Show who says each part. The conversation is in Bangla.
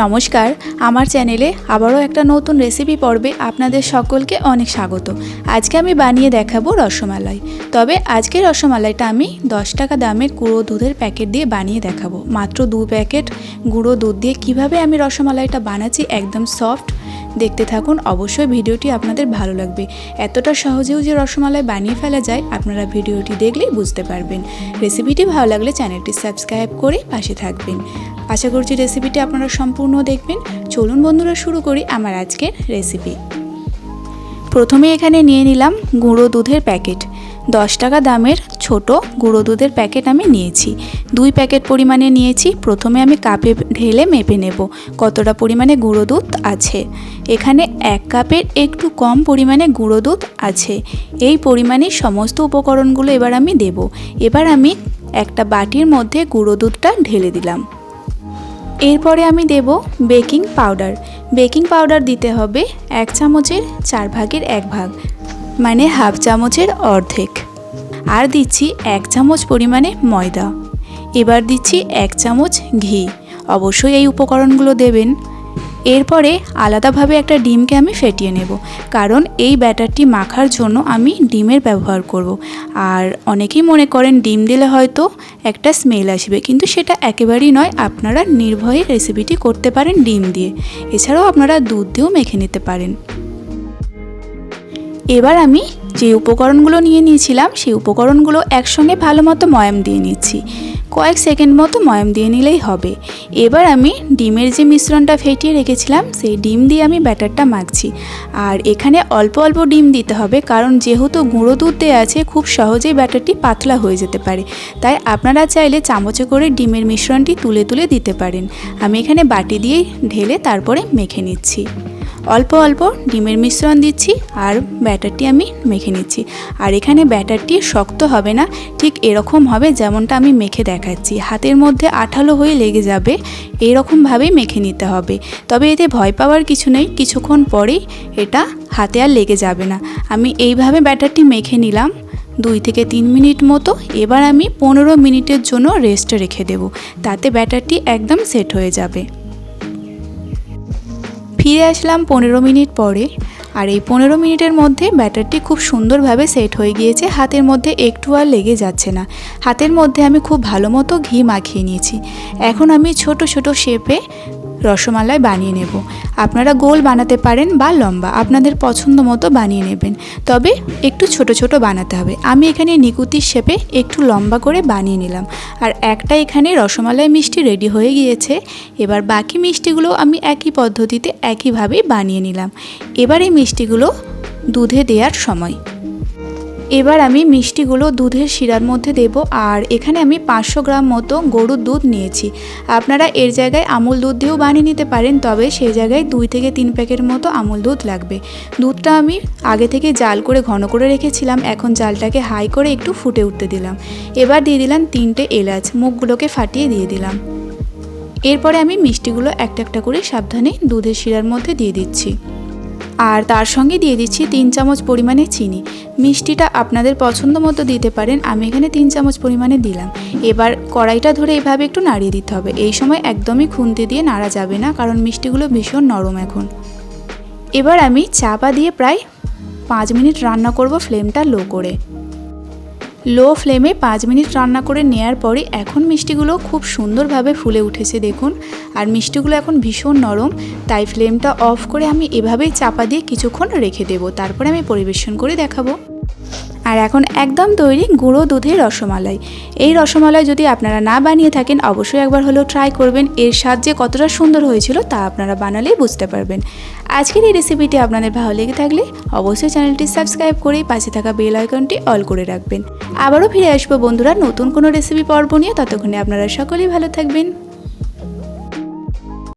Speaker 1: নমস্কার, আমার চ্যানেলে আবারও একটা নতুন রেসিপি পর্বে আপনাদের সকলকে অনেক স্বাগত। আজকে আমি বানিয়ে দেখাবো রসমালাই। তবে আজকের রসমালাইটা আমি দশ টাকা দামের গুঁড়ো দুধের প্যাকেট দিয়ে বানিয়ে দেখাবো। মাত্র দু প্যাকেট গুঁড়ো দুধ দিয়ে কীভাবে আমি রসমালাইটা বানাচ্ছি একদম সফট। দেখতে থাকুন, অবশ্যই ভিডিওটি আপনাদের ভালো লাগবে। এতটা সহজেও যে রসমালাই বানিয়ে ফেলা যায়, আপনারা ভিডিওটি দেখলেই বুঝতে পারবেন। রেসিপিটি ভালো লাগলে চ্যানেলটি সাবস্ক্রাইব করে পাশে থাকবেন। আশা করছি রেসিপিটি আপনারা সম্পূর্ণ দেখবেন। চলুন বন্ধুরা শুরু করি আমার আজকের রেসিপি প্রথমে এখানে নিয়ে নিলাম গুঁড়ো দুধের প্যাকেট। দশ টাকা দামের ছোট গুঁড়ো দুধের প্যাকেট আমি নিয়েছি। দুই প্যাকেট পরিমাণে নিয়েছি। প্রথমে আমি কাপে ঢেলে মেপে নেব কতটা পরিমাণে গুঁড়ো দুধ আছে। এখানে এক কাপের একটু কম পরিমাণে গুঁড়ো দুধ আছে। এই পরিমাণে সমস্ত উপকরণগুলো এবার আমি দেব। এবার আমি একটা বাটির মধ্যে গুঁড়ো দুধটা ঢেলে দিলাম। এরপরে আমি দেব বেকিং পাউডার। বেকিং পাউডার দিতে হবে এক চামচের চার ভাগের এক ভাগ মানে হাফ চামচের অর্ধেক। আর দিচ্ছি এক চামচ পরিমাণে ময়দা। এবার দিচ্ছি এক চামচ ঘি। অবশ্যই এই উপকরণগুলো দেবেন। এরপরে আলাদাভাবে একটা ডিমকে আমি ফেটিয়ে নেব, কারণ এই ব্যাটারটি মাখার জন্য আমি ডিমের ব্যবহার করব। আর অনেকেই মনে করেন ডিম দিলে হয়তো একটা স্মেল আসবে, কিন্তু সেটা একেবারেই নয়, আপনারা নির্ভয়ে রেসিপিটি করতে পারেন ডিম দিয়ে। এছাড়াও আপনারা দুধ দিয়েও মেখে নিতে পারেন। এবার আমি যে উপকরণগুলো নিয়ে নিয়েছিলাম, সেই উপকরণগুলো একসঙ্গে ভালো মতো ময়াম দিয়ে নিচ্ছি। কয়েক সেকেন্ড মতো ময়াম দিয়ে নিলেই হবে। এবার আমি ডিমের যে মিশ্রণটা ফেটিয়ে রেখেছিলাম, সেই ডিম দিয়ে আমি ব্যাটারটা মাখছি। আর এখানে অল্প অল্প ডিম দিতে হবে, কারণ যেহেতু গুঁড়ো দুধ দেওয়া আছে, খুব সহজেই ব্যাটারটি পাতলা হয়ে যেতে পারে। তাই আপনারা চাইলে চামচে করে ডিমের মিশ্রণটি তুলে তুলে দিতে পারেন। আমি এখানে বাটি দিয়ে ঢেলে তারপরে মেখে নিচ্ছি। অল্প অল্প ডিমের মিশ্রণ দিচ্ছি আর ব্যাটারটি আমি মেখে নিচ্ছি। আর এখানে ব্যাটারটি শক্ত হবে না, ঠিক এরকম হবে যেমনটা আমি মেখে দেখাচ্ছি। হাতের মধ্যে আঠালো হয়ে লেগে যাবে, এরকমভাবেই মেখে নিতে হবে। তবে এতে ভয় পাওয়ার কিছু নেই, কিছুক্ষণ পরেই এটা হাতে আর লেগে যাবে না। আমি এইভাবে ব্যাটারটি মেখে নিলাম, দুই থেকে তিন মিনিট মতো। এবার আমি পনেরো মিনিটের জন্য রেস্টে রেখে দেব, তাতে ব্যাটারটি একদম সেট হয়ে যাবে। ফিরে আসলাম পনেরো মিনিট পরে। আর এই পনেরো মিনিটের মধ্যে ব্যাটারটি খুব সুন্দরভাবে সেট হয়ে গিয়েছে। হাতের মধ্যে একটু আর লেগে যাচ্ছে না। হাতের মধ্যে আমি খুব ভালো মতো ঘি মাখিয়ে নিয়েছি। এখন আমি ছোট ছোট শেপে রসমালাই বানিয়ে নেব। আপনারা গোল বানাতে পারেন বা লম্বা, আপনাদের পছন্দ মতো বানিয়ে নেবেন। তবে একটু ছোট ছোট বানাতে হবে। আমি এখানে নিকুতির শেপে একটু লম্বা করে বানিয়ে নিলাম। আর একটা এখানে রসমালাই মিষ্টি রেডি হয়ে গিয়েছে। এবার বাকি মিষ্টিগুলো আমি একই পদ্ধতিতে একইভাবেই বানিয়ে নিলাম। এবার এই মিষ্টিগুলো দুধে দেওয়ার সময়। এবার আমি মিষ্টিগুলো দুধের শিরার মধ্যে দেব আর এখানে আমি পাঁচশো গ্রাম মতো গরুর দুধ নিয়েছি। আপনারা এর জায়গায় আমুল দুধ দিয়েও বানিয়ে নিতে পারেন, তবে সেই জায়গায় দুই থেকে তিন প্যাকেট মতো আমুল দুধ লাগবে। দুধটা আমি আগে থেকে জাল করে ঘন করে রেখেছিলাম, এখন জালটাকে হাই করে একটু ফুটে উঠতে দিলাম। এবার দিয়ে দিলাম তিনটে এলাচ, মুখগুলোকে ফাটিয়ে দিয়ে দিলাম। এরপরে আমি মিষ্টিগুলো একটা একটা করে সাবধানে দুধের শিরার মধ্যে দিয়ে দিচ্ছি। আর তার সঙ্গে দিয়ে দিচ্ছি তিন চামচ পরিমাণে চিনি। মিষ্টিটা আপনাদের পছন্দ মতো দিতে পারেন, আমি এখানে তিন চামচ পরিমাণে দিলাম। এবার কড়াইটা ধরে এইভাবে একটু নাড়িয়ে দিতে হবে। এই সময় একদমই খুন্তি দিয়ে নাড়া যাবে না, কারণ মিষ্টিগুলো ভীষণ নরম এখন। এবার আমি চাপা দিয়ে প্রায় পাঁচ মিনিট রান্না করব ফ্লেমটা লো করে। লো ফ্লেমে পাঁচ মিনিট রান্না করে নেয়ার পরে এখন মিষ্টিগুলো খুব সুন্দরভাবে ফুলে উঠেছে, দেখুন। আর মিষ্টিগুলো এখন ভীষণ নরম, তাই ফ্লেমটা অফ করে আমি এভাবেই চাপা দিয়ে কিছুক্ষণ রেখে দেবো। তারপরে আমি পরিবেশন করে দেখাবো। আর এখন একদম তৈরি গুঁড়ো দুধের রসমালাই। এই রসমালাই যদি আপনারা না বানিয়ে থাকেন, অবশ্যই একবার হলেও ট্রাই করবেন। এর স্বাদ যে কতটা সুন্দর হয়েছিল তা আপনারা বানালেই বুঝতে পারবেন। আজকের এই রেসিপিটি আপনাদের ভালো লেগে থাকলে অবশ্যই চ্যানেলটি সাবস্ক্রাইব করে পাশে থাকা বেল আইকনটি অল করে রাখবেন। আবারও ফিরে আসব বন্ধুরা নতুন কোনো রেসিপি পর্ব নিয়ে। ততক্ষণে আপনারা সকলেই ভালো থাকবেন।